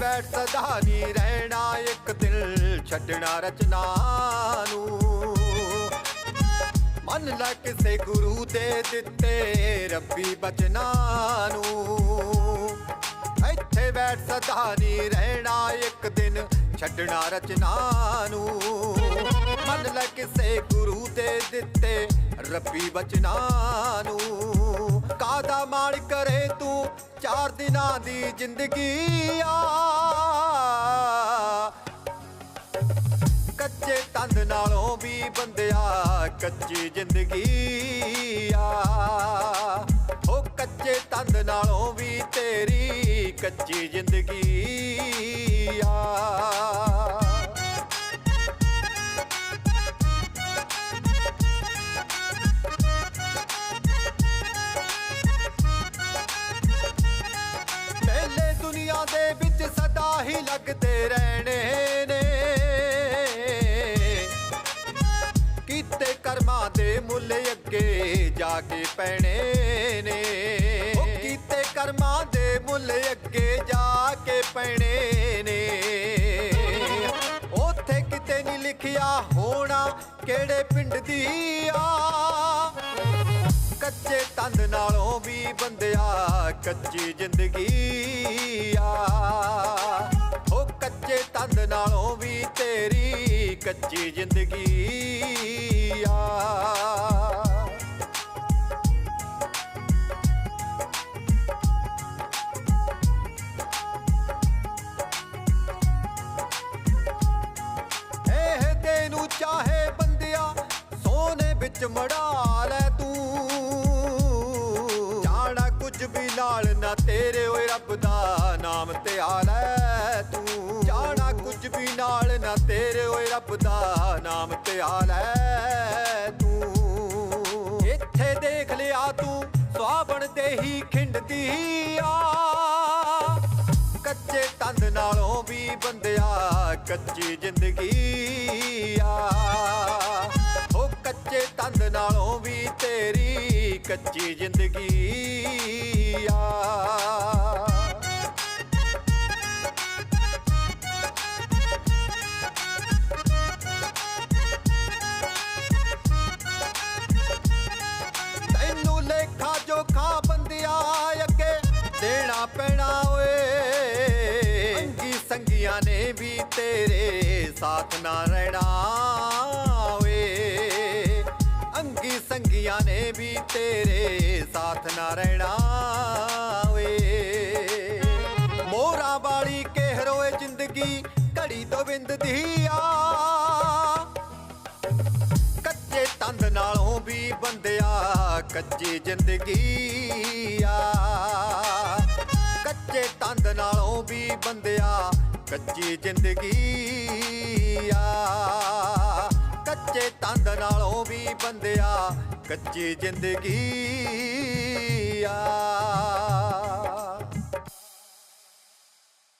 ਬੈਠ ਸਦਾ ਨਹੀਂ ਰਹਿਣਾ ਇੱਕ ਦਿਲ ਛੱਡਣਾ ਰਚਨਾ ਨੂੰ। ਮੰਨ ਲੈ ਕਿਸੇ ਗੁਰੂ ਦੇ ਦਿੱਤੇ ਰੱਬੀ ਬਚਨਾਂ ਨੂੰ। ਇੱਥੇ ਬੈਠ ਸਦਾ ਨਹੀਂ ਰਹਿਣਾ ਇੱਕ ਦਿਨ ਛੱਡਣਾ ਰਚਨਾ ਨੂੰ। ਮੰਨ ਲੈ ਕਿਸੇ ਗੁਰੂ ਦੇ ਦਿੱਤੇ ਰੱਬੀ ਬਚਨਾ ਨੂੰ। ਕਾਦਾ ਮਾਲ ਕਰੇ ਤੂੰ? ਚਾਰ ਦਿਨਾਂ ਦੀ ਜ਼ਿੰਦਗੀ ਆ। ਕੱਚੇ ਤੰਦ ਨਾਲੋਂ ਵੀ ਬੰਦਿਆ ਕੱਚੀ ਜ਼ਿੰਦਗੀ ਆ। ਉਹ ਕੱਚੇ ਤੰਦ ਨਾਲੋਂ ਵੀ ਤੇਰੀ ਕੱਚੀ ਜ਼ਿੰਦਗੀ ਆ। ਦੇ ਅੱਗੇ ਜਾ ਕੇ ਪੈਣੇ ਨੇ। ਉਹ ਕੀਤੇ ਕਰਮਾਂ ਦੇ ਮੁੱਲ ਅੱਗੇ ਜਾ ਕੇ ਪੈਣੇ ਨੇ। ਉੱਥੇ ਕਿਤੇ ਨਹੀਂ ਲਿਖਿਆ ਹੋਣਾ ਕਿਹੜੇ ਪਿੰਡ ਦੀ ਆ। ਕੱਚੇ ਤੰਦ ਨਾਲੋਂ ਵੀ ਬੰਦਿਆ ਕੱਚੀ ਜ਼ਿੰਦਗੀ ਆ। ਉਹ ਕੱਚੇ ਤੰਦ ਨਾਲੋਂ ਵੀ ਤੇਰੀ ਕੱਚੀ ਜ਼ਿੰਦਗੀ ਆ। ਵਿੱਚ ਮੜਾ ਲੈ ਤੂੰ। ਜਾਣਾ ਕੁਝ ਵੀ ਨਾਲ ਨਾ ਤੇਰੇ ਓਏ ਰੱਬ ਦਾ ਨਾਮ ਤੇ ਆ ਲੈ ਤੂੰ। ਜਾਣਾ ਕੁਝ ਵੀ ਨਾਲ ਨਾ ਤੇਰੇ ਓਏ ਰੱਬ ਦਾ ਨਾਮ ਤੇ ਆ ਲੈ ਤੂੰ। ਇੱਥੇ ਦੇਖ ਲਿਆ ਤੂੰ ਸੁਆਬਣ ਤੇ ਹੀ ਖਿੰਡਦੀ ਆ। ਕੱਚੇ ਤੰਦ ਨਾਲੋਂ ਵੀ ਬੰਦਿਆ ਕੱਚੀ ਜ਼ਿੰਦਗੀ ਆ। ਵੀ ਤੇਰੀ ਕੱਚੀ ਜ਼ਿੰਦਗੀ ਆ। ਤੈਨੂੰ ਲੇਖਾ ਜੋਖਾ ਬੰਦਿਆ ਅੱਗੇ ਦੇਣਾ ਪੈਣਾ ਓਏ। ਅੰਗੀ ਸੰਗੀਆਂ ਨੇ ਵੀ ਤੇਰੇ ਸਾਥ ਨਾ ਰਹਿਣਾ। ਅੰਗੀ ਨੇ ਵੀ ਤੇਰੇ ਸਾਥ ਨਾ ਰਹਿਣਾ ਓਏ। ਮੋਰਾ ਵਾਲੀ ਕਹਿਰੋਏ ਜ਼ਿੰਦਗੀ, ਘੜੀ ਤੋਂ ਵਿੰਦਦੀ ਆ ਕੱਚੇ ਤੰਦ ਨਾਲੋਂ ਵੀ ਬੰਦਿਆ ਕੱਚੀ ਜ਼ਿੰਦਗੀ ਆ। ਕੱਚੇ ਤੰਦ ਨਾਲੋਂ ਵੀ ਬੰਦਿਆ ਕੱਚੀ ਜ਼ਿੰਦਗੀ ਆ। ਕੱਚੇ ਤੰਦ ਨਾਲੋਂ ਵੀ ਬੰਦਿਆ ਕੱਚੀ ਜ਼ਿੰਦਗੀ ਆ।